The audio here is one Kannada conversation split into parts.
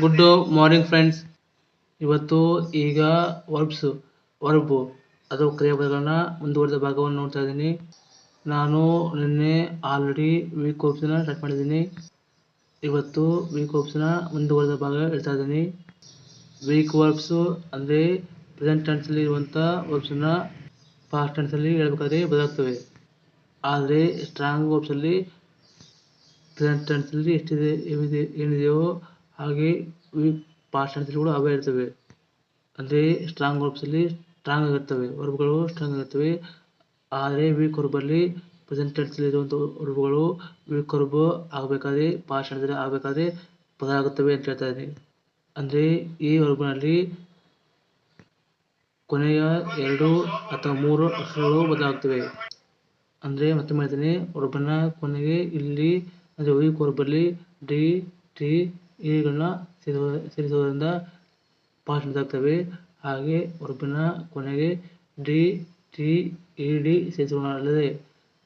ಗುಡ್ ಮಾರ್ನಿಂಗ್ ಫ್ರೆಂಡ್ಸ್ ಇವತ್ತು ಈಗ ವರ್ಬ್ಸ್ ವರ್ಬ್ ಅದು ಕ್ರಿಯಾಪದಗಳನ್ನ ಮುಂದುವರೆದ ಭಾಗವನ್ನು ನೋಡ್ತಾ ಇದ್ದೀನಿ. ನಾನು ನಿನ್ನೆ ಆಲ್ರೆಡಿ ವೀಕ್ ವರ್ಬ್ಸ್ನ ಸ್ಟಾರ್ಟ್ ಮಾಡಿದ್ದೀನಿ. ಇವತ್ತು ವೀಕ್ ವರ್ಬ್ಸ್ನ ಮುಂದುವರೆದ ಭಾಗ ಹೇಳ್ತಾ ಇದ್ದೀನಿ. ವೀಕ್ ವರ್ಬ್ಸು ಅಂದರೆ ಪ್ರೆಸೆಂಟ್ ಟೆನ್ಸಲ್ಲಿ ಇರುವಂಥ ವರ್ಬ್ಸನ್ನ ಪಾಸ್ಟ್ ಟೆನ್ಸಲ್ಲಿ ಹೇಳ್ಬೇಕಾದ್ರೆ ಬದಲಾಗ್ತವೆ. ಆದರೆ ಸ್ಟ್ರಾಂಗ್ ವರ್ಬ್ಸಲ್ಲಿ ಪ್ರೆಸೆಂಟ್ ಟೆನ್ಸಲ್ಲಿ ಎಷ್ಟಿದೆ, ಏನಿದೆ, ಏನಿದೆಯೋ ಹಾಗೆ ವೀಕ್ ಪಾರ್ಟ್ಸ್ಗಳು ಅವೇ ಇರ್ತವೆ. ಅಂದರೆ ಸ್ಟ್ರಾಂಗ್ ವರ್ಬ್ಸಲ್ಲಿ ಸ್ಟ್ರಾಂಗ್ ಆಗಿರ್ತವೆ. ವರ್ಬ್ಗಳು ಸ್ಟ್ರಾಂಗ್ ಆಗಿರ್ತವೆ. ಆದರೆ ವೀಕ್ ವರ್ಬಲ್ಲಿ ಪ್ರೆಸೆಂಟ್ ಟೆನ್ಸಲ್ಲಿ ಇರುವಂಥ ವರ್ಬ್ಗಳು ವೀಕ್ ವರ್ಬ್ ಆಗಬೇಕಾದ್ರೆ ಪಾಸ್ಟ್ ಆಗಬೇಕಾದ್ರೆ ಆಗುತ್ತವೆ ಅಂತ ಹೇಳ್ತಾ ಇದ್ದೀನಿ. ಅಂದರೆ ಈ ವರ್ಬ್ನಲ್ಲಿ ಕೊನೆಯ ಎರಡು ಅಥವಾ ಮೂರು ಅಕ್ಷರಗಳು ಬದಲಾಗುತ್ತವೆ ಅಂದರೆ ಮತ್ತೆ ಮಾಡ್ತೀನಿ ವರ್ಬನ ಕೊನೆಗೆ ಇಲ್ಲಿ, ಅಂದರೆ ವೀಕ್ ವರ್ಬಲ್ಲಿ ಡಿ ಟಿ ಸೇರಿಸುವ, ಸೇರಿಸುವುದರಿಂದ ಪಾಸ್ಟ್ ಆಗ್ತವೆ. ಹಾಗೆ ಒರ್ಬಿನ ಕೊನೆಗೆ ಡಿ, ಟಿ, ಇ, ಡಿ ಸೇರಿಸುವುದಲ್ಲದೆ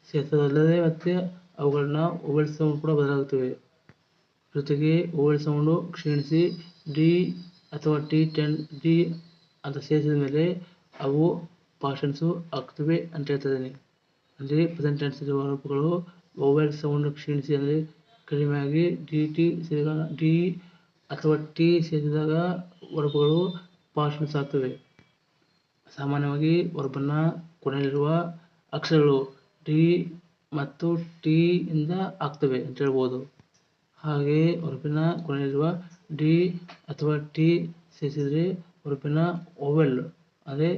ಸೇರಿಸುವುದಲ್ಲದೆ ಮತ್ತು ಅವುಗಳನ್ನ ಓವಲ್ ಸೌಂಡ್ ಕೂಡ ಬದಲಾಗುತ್ತವೆ. ಜೊತೆಗೆ ಓವಲ್ ಸೌಂಡು ಕ್ಷೀಣಿಸಿ ಡಿ ಅಥವಾ ಟಿ ಟೆನ್, ಡಿ ಅಂತ ಸೇರಿಸಿದ ಮೇಲೆ ಅವು ಪಾಸ್ಟ್ ಟೆನ್ಸು ಆಗ್ತವೆ ಅಂತ ಹೇಳ್ತಾ ಇದ್ದೀನಿ. ಅಂದರೆ ಪ್ರೆಸೆಂಟ್ ಟೆನ್ಸ್ ಇರುವ ರೂಪಗಳು ಓವೆಲ್ ಸೌಂಡ್ ಕ್ಷೀಣಿಸಿ ಅಂದರೆ ಕಡಿಮೆಯಾಗಿ ಡಿ ಟಿ ಸೇರಿದಾಗ ಡಿ ಅಥವಾ ಟಿ ಸೇರಿಸಿದಾಗ ವರ್ಬ್ಗಳು ಆಗ್ತವೆ. ಸಾಮಾನ್ಯವಾಗಿ ವರ್ಬನ್ನ ಕೊನೆಯಲ್ಲಿರುವ ಅಕ್ಷರಗಳು ಡಿ ಮತ್ತು ಟಿ ಇಂದ ಆಗ್ತವೆ ಅಂತ ಹೇಳ್ಬೋದು. ಹಾಗೆ ವರ್ಬಿನ ಕೊನೆಯಲ್ಲಿರುವ ಡಿ ಅಥವಾ ಟಿ ಸೇರಿಸಿದರೆ ವರ್ಬಿನ ಓವೆಲ್, ಅದೇ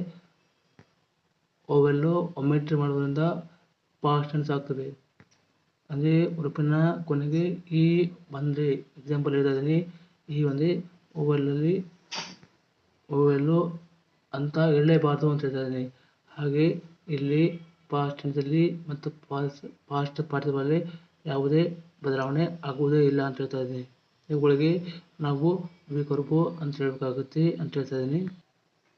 ಓವೆಲ್ಲು ಒಮೆಟ್ರಿ ಮಾಡುವುದರಿಂದ ಆಗ್ತದೆ ಅಂದರೆ ಉಡುಪಿನ ಕೊನೆಗೆ ಈ ಬಂದರೆ ಎಕ್ಸಾಂಪಲ್ ಹೇಳ್ತಾ ಇದ್ದೀನಿ ಈ ಒಂದೇ ಓವೆಲ್ಲಲ್ಲಿ ಓವೆಲ್ಲು ಅಂತ ಹೇಳಲೇಬಾರ್ದು ಅಂತ ಹೇಳ್ತಾ ಇದ್ದೀನಿ ಹಾಗೆ ಇಲ್ಲಿ ಪಾಸ್ಟ್ ಟೆನ್ಸಲ್ಲಿ ಮತ್ತು ಪಾಸ್ಟ್ ಪಾಸ್ಟ್ ಪಾರ್ಟಿಸಿಪಲ್ಲಿ ಯಾವುದೇ ಬದಲಾವಣೆ ಆಗುವುದೇ ಇಲ್ಲ ಅಂತ ಹೇಳ್ತಾ ಇದ್ದೀನಿ ಇವುಗಳಿಗೆ ನಾವು ವಿ ವರ್ಬು ಅಂತ ಹೇಳಬೇಕಾಗುತ್ತೆ ಅಂತ ಹೇಳ್ತಾ ಇದ್ದೀನಿ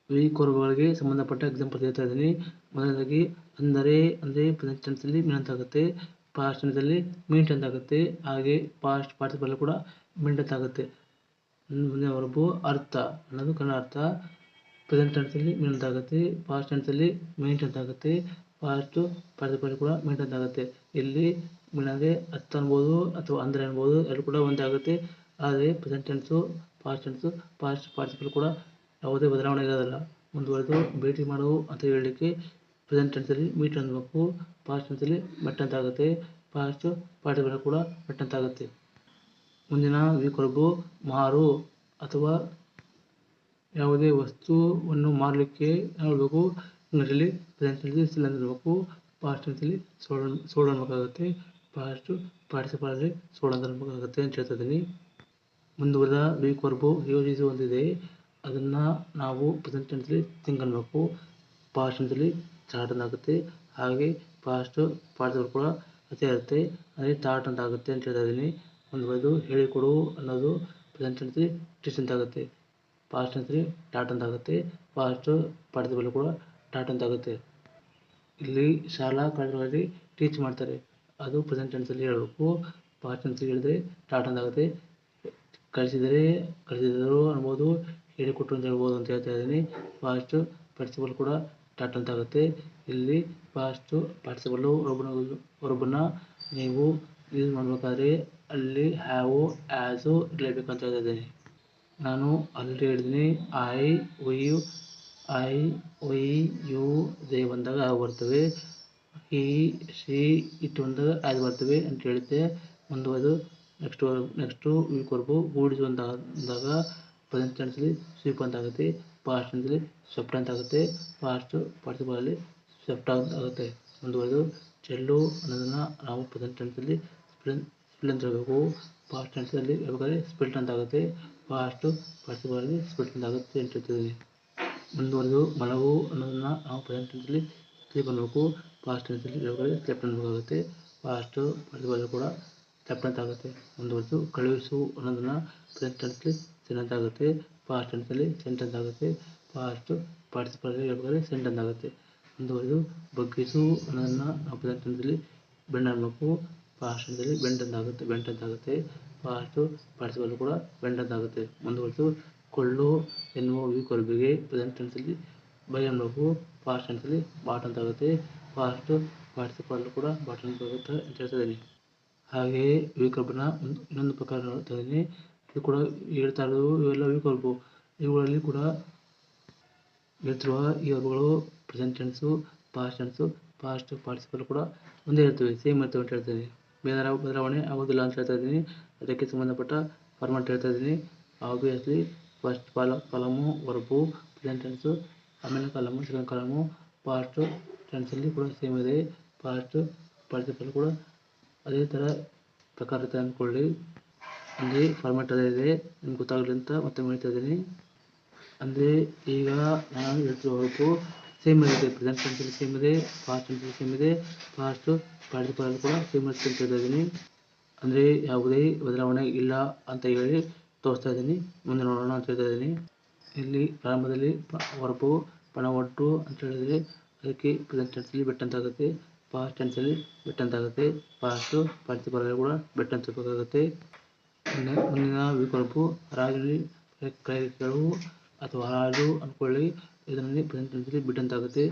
ವಿ ವರ್ಬ್ಗಳಿಗೆ ಸಂಬಂಧಪಟ್ಟ ಎಕ್ಸಾಂಪಲ್ ಹೇಳ್ತಾ ಇದ್ದೀನಿ ಮೊದಲನೇದಾಗಿ ಅಂದರೆ ಅಂದರೆ ಪ್ರೆಸೆಂಟ್ ಟೆನ್ಸಲ್ಲಿ ಆಗುತ್ತೆ. ಪಾಸ್ಟ್ ಟೆನ್ಸಲ್ಲಿ ಮಿಂಟ್ ಅಂತ ಆಗುತ್ತೆ. ಹಾಗೆ ಪಾಸ್ಟ್ ಪಾರ್ಟಿಸಿಪಲ್ ಕೂಡ ಮಿಂಟ್ ಅಂತ ಆಗುತ್ತೆ. ಮುಂದೆ ವರ್ಬು ಅರ್ಥ. ಅನ್ನೋದು ಕನ್ನಡ ಅರ್ಥ. ಪ್ರೆಸೆಂಟ್ ಟೆನ್ಸಲ್ಲಿ ಅಂತ ಆಗುತ್ತೆ. ಪಾಸ್ಟ್ ಟೆನ್ಸಲ್ಲಿ ಮಿಂಟ್ ಅಂತ ಆಗುತ್ತೆ. ಪಾಸ್ಟ್ ಪಾರ್ಟಿಸಿಪಲ್ ಕೂಡ ಮಿಂಟ್ ಅಂತ ಆಗುತ್ತೆ. ಇಲ್ಲಿ ಮಿಣಗೆ ಅರ್ಥ ಅನ್ಬೋದು ಅಥವಾ ಅಂದ್ರೆ ಅನ್ಬೋದು ಎರಡು ಕೂಡ ಒಂದೇ ಆಗುತ್ತೆ. ಆದರೆ present tense past tense past participle ಕೂಡ ಯಾವುದೇ ಬದಲಾವಣೆ ಇರೋದಿಲ್ಲ. ಮುಂದುವರೆದು ಭೇಟಿ ಮಾಡು ಅಂತ ಹೇಳಲಿಕ್ಕೆ ಪ್ರೆಸೆಂಟ್ ಟೆನ್ಸಲ್ಲಿ ಮೀಟ್ ಅನ್ಬೇಕು ಪಾಸ್ಟ್ ಟೆನ್ಸಲ್ಲಿ ಮೆಟ್ ಅಂತ ಆಗುತ್ತೆ. ಪಾಸ್ಟ್ ಕೂಡ ಮೆಟ್ ಅಂತ ಆಗುತ್ತೆ. ಮುಂದಿನ ಮಾರು ಅಥವಾ ಯಾವುದೇ ವಸ್ತುವನ್ನು ಮಾರಲಿಕ್ಕೆ ಹೇಳಬೇಕು ಇಂಗ್ಲೀಷಲ್ಲಿ ಪ್ರೆಸೆಂಟ್ ಟೆನ್ಸಲ್ಲಿ ಸಿಲ್ ಅಂದಿರಬೇಕು ಪಾಸ್ಟ್ ಟೆನ್ಸಲ್ಲಿ ಸೋಲ್ಡ್ ಸೋಲ್ಡ್ ಅನ್ಬೇಕಾಗುತ್ತೆ ಪಾಸ್ಟ್ ಪಾರ್ಟಿಸಿಪಲಲ್ಲಿ ಸೋಲ್ಡ್ ಅಂತ ಅನ್ಬೇಕಾಗುತ್ತೆ ಅಂತ ಹೇಳ್ತಾ ಇದ್ದೀನಿ. ಮುಂದುವರೆದ ಯೋಜಿಸಿ ಒಂದಿದೆ ಅದನ್ನು ನಾವು ಪ್ರೆಸೆಂಟ್ ಟೆನ್ಸಲ್ಲಿ ಥಿಂಕ್ ಅನ್ಬೇಕು. ಪಾಸ್ಟ್ ಟೆನ್ಸಲ್ಲಿ ಸ್ಟಾರ್ಟ್ ಅಂತ ಆಗುತ್ತೆ ಹಾಗೆ ಫಾಸ್ಟ್ ಪಾರ್ಟಿಸಿಪಲ್ ಕೂಡ ಅದೇ ಇರುತ್ತೆ ಅದೇ ಟಾಟ್ ಅಂತ ಆಗುತ್ತೆ ಅಂತ ಹೇಳ್ತಾ ಇದ್ದೀನಿ. ಮುಂದುವರೆದು ಹೇಳಿಕೊಡು ಅನ್ನೋದು ಪ್ರೆಸೆಂಟ್ ಟೆನ್ಸಲ್ಲಿ ಟೀಚ್ ಅಂತ ಆಗುತ್ತೆ. ಫಾಸ್ಟ್ ಟೆನ್ಸಲ್ಲಿ ಟಾಟ್ ಅಂತ ಆಗುತ್ತೆ. ಪಾಸ್ಟು ಪಾರ್ಟಿಸಿಪಲ್ ಕೂಡ ಟಾಟ್ ಅಂತ ಆಗುತ್ತೆ. ಇಲ್ಲಿ ಶಾಲಾ ಕಾಲೇಜುಗಳಲ್ಲಿ ಟೀಚ್ ಮಾಡ್ತಾರೆ. ಅದು ಪ್ರೆಸೆಂಟ್ ಟೆನ್ಸಲ್ಲಿ ಹೇಳಬೇಕು. ಪಾಸ್ಟ್ ಟೆನ್ಸಲ್ಲಿ ಹೇಳಿದ್ರೆ ಟಾಟ್ ಅಂತ ಆಗುತ್ತೆ. ಕಳಿಸಿದರೆ ಕಳಿಸಿದರು ಅನ್ಬೋದು ಹೇಳಿಕೊಟ್ರು ಅಂತ ಹೇಳ್ಬೋದು ಅಂತ ಹೇಳ್ತಾ ಇದ್ದೀನಿ. ಫಾಸ್ಟ್ ಪಾರ್ಟಿಸಿಪಲ್ ಕೂಡ ಟಾಟ್ ಅಂತ ಆಗುತ್ತೆ ಇಲ್ಲಿ ಫಾಸ್ಟು ಪಾರ್ಟಿಸಿಬಲು ವರ್ಬನ್ನ ನೀವು ಯೂಸ್ ಮಾಡಬೇಕಾದ್ರೆ ಅಲ್ಲಿ ಹ್ಯಾವು ಆ್ಯಸು ಇರಲೇಬೇಕಂತ ಅಂತ ಹೇಳ್ತಾ ನಾನು ಅಲ್ಲಿ ಹೇಳಿದ್ದೀನಿ. ಐ ಒಯು ಐ ಒಯ್ ಯು ದೇ ಬಂದಾಗ ಹಾವು ಬರ್ತವೆ. ಹಿ ಶಿ ಇಟ್ಟು ಬಂದಾಗ ಆ್ಯಸ್ ಬರ್ತವೆ ಅಂತ ಹೇಳಿದ್ದೆ ಮುಂದುವರೆದು ನೆಕ್ಸ್ಟ್ ನೆಕ್ಸ್ಟು ವೀಕ್ ವರ್ಬು ಗೂಡಿಸು ಅಂತ ಅಂದಾಗ ಪ್ರೆಸೆಂಟ್ ಟೆನ್ಸಲ್ಲಿ ಸ್ವೀಪ್ ಅಂತ ಆಗುತ್ತೆ. ಪಾಸ್ಟ್ ಅಂದರೆ ಸ್ವೆಪ್ಟ್ ಅಂತ ಆಗುತ್ತೆ ಪಾಸ್ಟ್ ಪಾರ್ಟಿಸಿಪಲಲ್ಲಿ ಅಂತ ಆಗುತ್ತೆ. ಮುಂದುವರೆದು ಚೆಲ್ಲು ಅನ್ನೋದನ್ನು ನಾವು ಪ್ರೆಸೆಂಟ್ ಟೆನ್ಸಲ್ಲಿ ಸ್ಪಿಲ್ ಸ್ಪಿಲ್ ಅಂತ ಹೇಳಬೇಕು ಪಾಸ್ಟ್ ಟೆನ್ಸಲ್ಲಿ ಹೇಳ್ಬೇಕಾದ್ರೆ ಸ್ಪಿಲ್ಟ್ ಅಂತ ಆಗುತ್ತೆ. ಪಾಸ್ಟ್ ಪಾರ್ಟಿಸಿಪಲಲ್ಲಿ ಸ್ಪಿಲ್ಟ್ ಅಂತ ಆಗುತ್ತೆ ಅಂತ ಹೇಳ್ತೀವಿ ಮುಂದುವರೆದು ಮಲಗು ಅನ್ನೋದನ್ನು ನಾವು ಪ್ರೆಸೆಂಟ್ ಟೆನ್ಸಲ್ಲಿ ಸ್ಲೀಪ್ ಅನ್ನಬೇಕು ಪಾಸ್ಟ್ ಟೆನ್ಸಲ್ಲಿ ಹೇಳ್ಬೇಕಾದ್ರೆ ಸ್ಲೆಪ್ಟ್ ಅನ್ನಬೇಕಾಗುತ್ತೆ ಪಾಸ್ಟ್ ಪಾರ್ಟಿಸಿಪಲ್ ಕೂಡ ಸ್ಲೆಪ್ಟ್ ಅಂತ ಆಗುತ್ತೆ. ಮುಂದುವರೆದು ಕಳುಹಿಸು ಅನ್ನೋದನ್ನು ಪ್ರೆಸೆಂಟ್ ಟೆನ್ಸಲ್ಲಿ ಸೆಂಟ್ ಅಂತ ಆಗುತ್ತೆ. ಪಾಸ್ಟ್ ಟೆನ್ಸಲ್ಲಿ ಸೆಂಟ್ ಅಂತ ಆಗುತ್ತೆ ಪಾಸ್ಟ್ ಪಾರ್ಟಿಸಿಪಲ್ ಹೇಳ್ಬೇಕಾದ್ರೆ ಸೆಂಟ್ ಅಂತ ಆಗುತ್ತೆ. ಮುಂದುವರೆದು ಬಗ್ಗಿಸು ಅನ್ನೋದನ್ನು ನಾವು ಪ್ರೆಸೆಂಟ್ ಟೆನ್ಸಲ್ಲಿ ಬೆಂಡ್ ಅನ್ನಬೇಕು ಪಾಸ್ಟ್ ಟೆನ್ಸಲ್ಲಿ ಅಂತ ಆಗುತ್ತೆ ಅಂತ ಆಗುತ್ತೆ. ಪಾಸ್ಟ್ ಪಾರ್ಟಿಸಿಪಲ್ ಕೂಡ ಅಂತ ಆಗುತ್ತೆ. ಮುಂದುವರೆದು ಕೊಳ್ಳು ಎನ್ನುವ ವಿಕೊರ್ಬಿಗೆ ಪ್ರೆಸೆಂಟ್ ಟೆನ್ಸಲ್ಲಿ ಬೈ ಅನ್ನಬೇಕು ಪಾಸ್ಟ್ ಟೆನ್ಸಲ್ಲಿ ಬಾಟ್ ಅಂತ ಆಗುತ್ತೆ. ಪಾಸ್ಟ್ ಪಾರ್ಟಿಸಿಪಲ್ ಕೂಡ ಬಾಟ್ ಅಂತ ಆಗುತ್ತೆ ಅಂತ ಹೇಳ್ತಾ ಇದ್ದೀನಿ. ಹಾಗೆಯೇ ಇನ್ನೊಂದು ಪ್ರಕಾರ ನೋಡ್ತಾ ಇದ್ದೀನಿ. ಇದು ಕೂಡ ಹೇಳ್ತಾ ಇರೋದು ಇವೆಲ್ಲ ವಿಕೊರ್ಬು ಇವುಗಳಲ್ಲಿ ಕೂಡ ಹೇಳ್ತಿರುವ ಈ ವರ್ಗಗಳು present tense past tense past participle ಕೂಡ ಒಂದೇ ಇರ್ತವೆ ಸೇಮ್ ಇರ್ತವೆ ಅಂತ ಹೇಳ್ತಾ ಇದ್ದೀನಿ. ಬೇರೆ ಬದಲಾವಣೆ ಆಗೋದಿಲ್ಲ ಅಂತ ಹೇಳ್ತಾ ಇದ್ದೀನಿ. ಅದಕ್ಕೆ ಸಂಬಂಧಪಟ್ಟ ಫಾರ್ಮೆಟ್ ಹೇಳ್ತಾ ಇದ್ದೀನಿ. ಆಬ್ವಿಯಸ್ಲಿ ಫಸ್ಟ್ ಪಾಲ ಕಾಲಮು ವರ್ಬು ಪ್ರೆಸೆಂಟ್ ಟೆನ್ಸು ಆಮೇಲೆ ಕಾಲಮು ಸೆಕೆಂಡ್ ಕಾಲಮು ಪಾಸ್ಟ್ ಟೆನ್ಸಲ್ಲಿ ಕೂಡ ಸೇಮ್ ಇದೆ. ಪಾಸ್ಟ್ ಪಾರ್ಟಿಸಿಪಲ್ ಕೂಡ ಅದೇ ಥರ ಪ್ರಕಾರ ಇರುತ್ತೆ ಅಂದ್ಕೊಳ್ಳಿ. ಅಂದರೆ ಫಾರ್ಮೆಟ್ ಅದೇ ನಿಮ್ಗೆ ಗೊತ್ತಾಗಲಿ ಅಂತ ಮತ್ತೆ ಇದ್ದೀನಿ. ಅಂದರೆ ಈಗ ನಾನು ಹೇಳ್ತಿರೋವರೆಗೂ ಸೇಮ್ ಇರುತ್ತೆ ಪ್ರೆಸೆಂಟ್ ಟೆನ್ಸಲ್ಲಿ ಸೇಮ್ ಇದೆ ಪಾಸ್ಟ್ ಟೆನ್ಸಲ್ಲಿ ಸೇಮ್ ಇದೆ ಪಾಸ್ಟ್ ಪಾರ್ಟಿಸಿಪಲ್ ಕೂಡ ಸೇಮ್ ಇರುತ್ತೆ ಅಂತ ಹೇಳ್ತಾ ಇದ್ದೀನಿ. ಅಂದರೆ ಯಾವುದೇ ಬದಲಾವಣೆ ಇಲ್ಲ ಅಂತ ಹೇಳಿ ತೋರಿಸ್ತಾ ಇದ್ದೀನಿ. ಮುಂದೆ ನೋಡೋಣ ಅಂತ ಹೇಳ್ತಾ ಇದ್ದೀನಿ. ಇಲ್ಲಿ ಪ್ರಾರಂಭದಲ್ಲಿ ಹೊರಪು ಪಣ ಒಟ್ಟು ಅಂತ ಹೇಳಿದರೆ ಅದಕ್ಕೆ ಪ್ರೆಸೆಂಟ್ ಟೆನ್ಸಲ್ಲಿ ಬೆಟ್ ಅಂತ ಆಗುತ್ತೆ ಪಾಸ್ಟ್ ಟೆನ್ಸಲ್ಲಿ ಬೆಟ್ ಅಂತ ಆಗುತ್ತೆ ಪಾಸ್ಟು ಪಾರ್ಟಿಸಿಪಲ್ ಕೂಡ ಬೆಟ್ ಅಂತ ಮುಂದಿನ ವಿಕಲ್ಪ ಹರಾಜಲ್ಲಿ ಕ್ರಯಗಳು ಅಥವಾ ಹರಾಜು ಅಂದ್ಕೊಳ್ಳಿ. ಇದರಲ್ಲಿ ಪ್ರೆಸೆಂಟ್ ಆಗುತ್ತೆ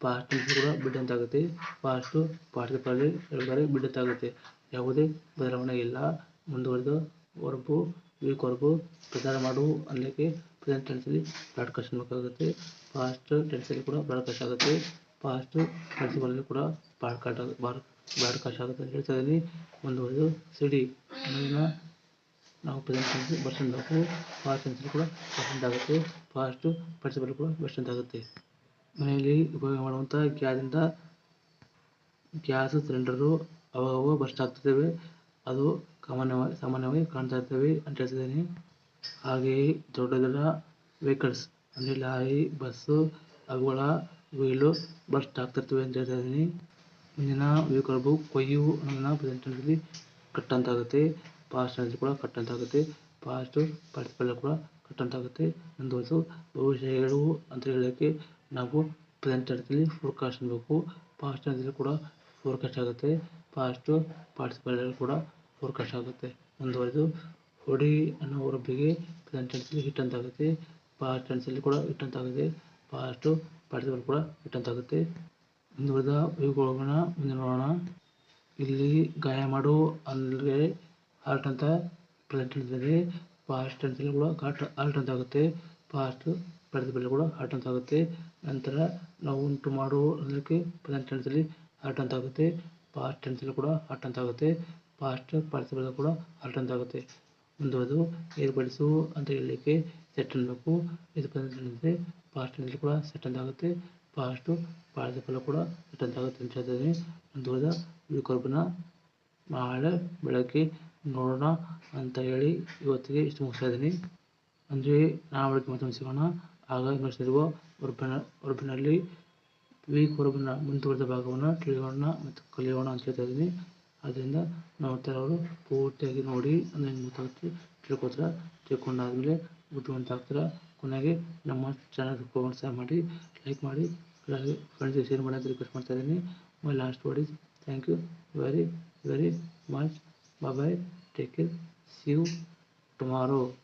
ಪಾಸ್ಟ್ ಕೂಡ ಬಿಡ್ ಅಂತ ಆಗುತ್ತೆ ಪಾಸ್ಟ್ ಬಾರಿ ಬಿಡ್ ಅಂತ ಆಗುತ್ತೆ ಯಾವುದೇ ಬದಲಾವಣೆ ಇಲ್ಲ. ಮುಂದುವರೆದ ವರ್ಬು ವೀಕ್ ವರ್ಬು ಪ್ರಚಾರ ಮಾಡು ಅಲ್ಲಿಗೆ ಪ್ರೆಸೆಂಟ್ ಟೆನ್ಸಲ್ಲಿ ಬ್ರಾಡ್ಕಾಸ್ಟ್ ಮಾಡಬೇಕಾಗುತ್ತೆ. ಪಾಸ್ಟ್ ಟೆನ್ಸಲ್ಲಿ ಕೂಡ ಬ್ರಾಡ್ಕಾಸ್ಟ್ ಆಗುತ್ತೆ. ಪಾಸ್ಟ್ ಪಾರ್ಟಿಸಿಪಲಲ್ಲಿ ಕೂಡ ಬ್ರಾಡ್ಕಾಸ್ಟ್ ಬಾರ್ ಬ್ರಾಡ್ಕಾಸ್ಟ್ ಆಗುತ್ತೆ ಹೇಳ್ತಾ ಇದ್ದೀನಿ. ಮುಂದುವರೆದು ಸಿಡಿ ಮುಂದಿನ ನಾವು ಪ್ರೆಸೆಂಟ್ ಟೆನ್ಸ್ ಬರ್ಸಬೇಕು ಪಾಸ್ಟ್ ಟೆನ್ಸಲ್ಲಿ ಕೂಡ ಬರ್ಸೆಂಟ್ ಆಗುತ್ತೆ ಪಾಸ್ಟ್ ಪಾರ್ಟಿಸಿಪಲ್ ಕೂಡ ಬರ್ಸೆಂಟ್ ಆಗುತ್ತೆ ಮನೆಯಲ್ಲಿ ಉಪಯೋಗ ಮಾಡುವಂಥ ಗ್ಯಾಸಿಂದ ಗ್ಯಾಸ್ ಸಿಲಿಂಡರು ಅವಾಗವಾಗ ಬರ್ಸ್ಟ್ ಆಗ್ತಿದ್ದಾವೆ. ಅದು ಸಾಮಾನ್ಯವಾಗಿ ಸಾಮಾನ್ಯವಾಗಿ ಕಾಣ್ತಾ ಇರ್ತವೆ ಅಂತ ಹೇಳ್ತಿದ್ದೀನಿ. ಹಾಗೆಯೇ ದೊಡ್ಡ ದೊಡ್ಡ ವೆಹಿಕಲ್ಸ್ ಅಂದರೆ ಲಾರಿ ಬಸ್ಸು ಅವುಗಳ ವೀಲು ಬರ್ಸ್ಟ್ ಆಗ್ತಿರ್ತವೆ ಅಂತ ಹೇಳ್ತಾ ಇದ್ದೀನಿ ಮುಂದಿನ ವೆಹಿಕಲ್ಬು ಕೊಯ್ಯು ಅನ್ನೋದನ್ನ ಪ್ರೆಸೆಂಟ್ ಟೆನ್ಸಲ್ಲಿ ಕಟ್ ಅಂತ ಆಗುತ್ತೆ ಪಾಸ್ಟ್ ಟೆನ್ಸ್ ಕೂಡ ಕಟ್ ಅಂತ ಆಗುತ್ತೆ ಪಾಸ್ಟು ಪಾರ್ಟಿಸಿಪಲ್ ಕೂಡ ಕಟ್ ಅಂತ ಆಗುತ್ತೆ ಭವಿಷ್ಯ ಭವಿಷ್ಯಗಳು ಅಂತ ಹೇಳೋಕ್ಕೆ ನಾವು ಪ್ರೆಸೆಂಟ್ ಟೆನ್ಸಲ್ಲಿ ಫೋರ್ಕಾಸ್ಟ್ ಅನ್ಬೇಕು. ಪಾಸ್ಟ್ ಟೆನ್ಸಲ್ಲಿ ಕೂಡ ಫೋರ್ಕಾಸ್ಟ್ ಆಗುತ್ತೆ. ಪಾಸ್ಟ್ ಪಾರ್ಟಿಸಿಪಲ್ ಕೂಡ ಫೋರ್ಕಾಸ್ಟ್ ಆಗುತ್ತೆ. ಮುಂದುವರೆದು ಹೊಡಿ ಅನ್ನೋ ವರ್ಬಿಗೆ ಪ್ರೆಸೆಂಟ್ ಟೆನ್ಸಲ್ಲಿ ಹಿಟ್ ಅಂತ ಆಗುತ್ತೆ ಪಾಸ್ಟ್ ಟೆನ್ಸಲ್ಲಿ ಕೂಡ ಹಿಟ್ ಅಂತ ಆಗುತ್ತೆ ಪಾಸ್ಟು ಪಾರ್ಟಿಸಿಪಲ್ ಕೂಡ ಹಿಟ್ ಅಂತ ಆಗುತ್ತೆ ಮುಂದುವರೆದ ಇವುಗಳನ್ನ ಮುಂದೆ ನೋಡೋಣ. ಇಲ್ಲಿ ಗಾಯ ಮಾಡು ಅಂದರೆ ಹಾರ್ಟ್ ಅಂತ ಪ್ರೆಸೆಂಟ್ ಟೆನ್ಸ್ ಇದೆ ಪಾಸ್ಟ್ ಟೆನ್ಸಲ್ಲಿ ಕೂಡ ಕಾಟ್ ಹಾರ್ಟ್ ಅಂತ ಆಗುತ್ತೆ. ಪಾಸ್ಟ್ ಪಾರ್ಟಿಸಿಪಲ್ ಕೂಡ ಹಾರ್ಟ್ ಅಂತ ಆಗುತ್ತೆ. ನಂತರ ನಾವು ಉಂಟು ಮಾಡುವ ಅದಕ್ಕೆ ಪ್ರೆಸೆಂಟ್ ಟೆನ್ಸಲ್ಲಿ ಹಾರ್ಟ್ ಅಂತ ಆಗುತ್ತೆ. ಪಾಸ್ಟ್ ಟೆನ್ಸಲ್ಲಿ ಕೂಡ ಹಾರ್ಟ್ ಅಂತ ಆಗುತ್ತೆ. ಪಾಸ್ಟ್ ಪಾರ್ಟಿಸಿಪಲ್ ಕೂಡ ಹಾರ್ಟ್ ಅಂತ ಆಗುತ್ತೆ. ಮುಂದುವರೆದು ಏರ್ಪಡಿಸು ಅಂತ ಹೇಳಲಿಕ್ಕೆ ಸೆಟ್ ಅನ್ನಬೇಕು. ಇದು ಪ್ರೆಸೆಂಟ್ ಅಂದರೆ ಪಾಸ್ಟ್ ಟೆನ್ಸಲ್ಲಿ ಕೂಡ ಸೆಟ್ ಅಂತ ಆಗುತ್ತೆ. ಪಾಸ್ಟು ಪಾರ್ಟಿಸಿಪಲ್ ಕೂಡ ಸೆಟ್ ಅಂತ ಆಗುತ್ತೆ ಅಂತ ಹೇಳ್ತಿದ್ದೀನಿ ಮುಂದುವರೆದ ವಿಕಲ್ಪನ ಬೆಳಗ್ಗೆ ನೋಡೋಣ ಅಂತ ಹೇಳಿ ಇವತ್ತಿಗೆ ಇಷ್ಟು ಮುಗಿಸ್ತಾ ಇದ್ದೀನಿ. ಅಂದರೆ ನಾಳೆ ಬೆಳಗ್ಗೆ ಮತ್ತೊಮ್ಮೆ ಸಿಗೋಣ. ಆಗ ಇನ್ನಷ್ಟಿರುವ ಉರ್ಬಿನ ಉರ್ಬಿನಲ್ಲಿ ವೀಕ್ ಉರ್ಬಿನ ಮುಂದುವರೆದ ಭಾಗವನ್ನು ತಿಳಿಯೋಣ ಮತ್ತು ಕಲಿಯೋಣ ಅಂತ ಹೇಳ್ತಾ ಇದ್ದೀನಿ. ಆದ್ದರಿಂದ ನೋಡ್ತಾ ಇರೋರು ಪೂರ್ತಿಯಾಗಿ ನೋಡಿ, ಅಂದರೆ ಗೊತ್ತಾಗುತ್ತೆ ತಿಳ್ಕೊತಾರೆ ತಿಳ್ಕೊಂಡಾದ್ಮೇಲೆ ಬುದ್ಧಿವಂತ ಆಗ್ತೀರ ಕೊನೆಗೆ ನಮ್ಮ ಚಾನಲ್ ಪ್ರೋತ್ಸಾಹ ಮಾಡಿ ಲೈಕ್ ಮಾಡಿ ಫ್ರೆಂಡ್ಸ್ ಶೇರ್ ಮಾಡಿ ರಿಕ್ವೆಸ್ಟ್ ಮಾಡ್ತಾ ಇದ್ದೀನಿ. My last word is thank you very very much Bye bye. Take care. See you tomorrow.